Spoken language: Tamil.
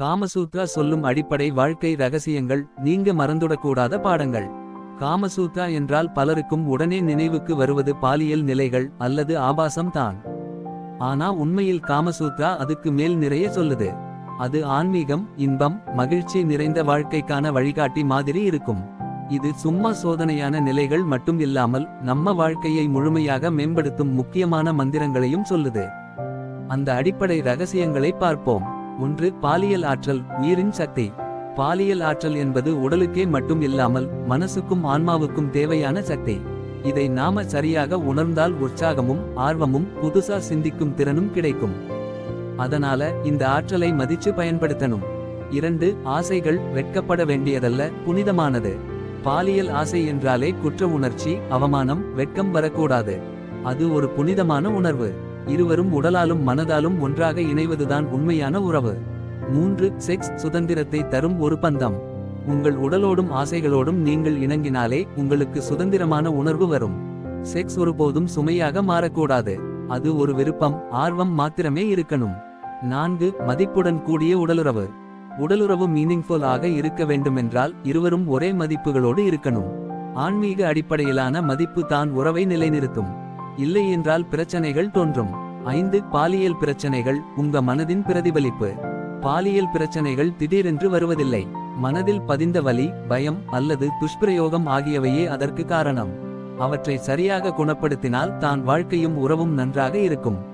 காமசூத்ரா சொல்லும் அடிப்படை வாழ்க்கை ரகசியங்கள் நீங்க மறந்துடக்கூடாத பாடங்கள். காமசூத்ரா என்றால் பலருக்கும் உடனே நினைவுக்கு வருவது பாலியல் நிலைகள் அல்லது ஆபாசம் தான். ஆனா உண்மையில் காமசூத்ரா அதுக்கு மேல் நிறைய சொல்லுது. அது ஆன்மீகம் இன்பம் மகிழ்ச்சி நிறைந்த வாழ்க்கைக்கான வழிகாட்டி மாதிரி இருக்கும். இது சும்மா சோதனையான நிலைகள் மட்டும் இல்லாமல் நம்ம வாழ்க்கையை முழுமையாக மேம்படுத்தும் முக்கியமான மந்திரங்களையும் சொல்லுது. அந்த அடிப்படை ரகசியங்களை பார்ப்போம். ஒன்று பாலியல் ஆற்றல் உயிரின் சக்தி. பாலியல் ஆற்றல் என்பது உடலுக்கே மட்டும் இல்லாமல் மனசுக்கும் ஆன்மாவுக்கும் தேவையான சக்தி. இதை நாம சரியாக உணர்ந்தால் உற்சாகமும் ஆர்வமும் புதுசா சிந்திக்கும் திறனும் கிடைக்கும். அதனால இந்த ஆற்றலை மதிச்சு பயன்படுத்தணும். இரண்டு ஆசைகள் வெட்கப்பட வேண்டியதல்ல புனிதமானது. பாலியல் ஆசை என்றாலே குற்ற உணர்ச்சி அவமானம் வெட்கம் வரக்கூடாது. அது ஒரு புனிதமான உணர்வு. இருவரும் உடலாலும் மனதாலும் ஒன்றாக இணைவதுதான் உண்மையான உறவு. மூன்று செக்ஸ் சுதந்திரத்தை தரும் ஒரு பந்தம். உங்கள் உடலோடும் ஆசைகளோடும் நீங்கள் இணங்கினாலே உங்களுக்கு சுதந்திரமான உணர்வு வரும். செக்ஸ் ஒருபோதும் சுமையாக மாறக்கூடாது. அது ஒரு விருப்பம் ஆர்வம் மாத்திரமே இருக்கணும். நான்கு மதிப்புடன் கூடிய உடலுறவு. உடலுறவு மீனிங்ஃபுல் ஆக இருக்க வேண்டுமென்றால் இருவரும் ஒரே மதிப்புகளோடு இருக்கணும். ஆன்மீக அடிப்படையிலான மதிப்பு தான் உறவை நிலைநிறுத்தும். இல்லை என்றால் பிரச்சனைகள் தோன்றும். ஐந்து பாலியல் பிரச்சனைகள் உங்க மனதின் பிரதிபலிப்பு. பாலியல் பிரச்சனைகள் திடீரென்று வருவதில்லை. மனதில் பதிந்த வலி பயம் அல்லது துஷ்பிரயோகம் ஆகியவையே அதற்கு காரணம். அவற்றை சரியாக குணப்படுத்தினால் தான் வாழ்க்கையும் உறவும் நன்றாக இருக்கும்.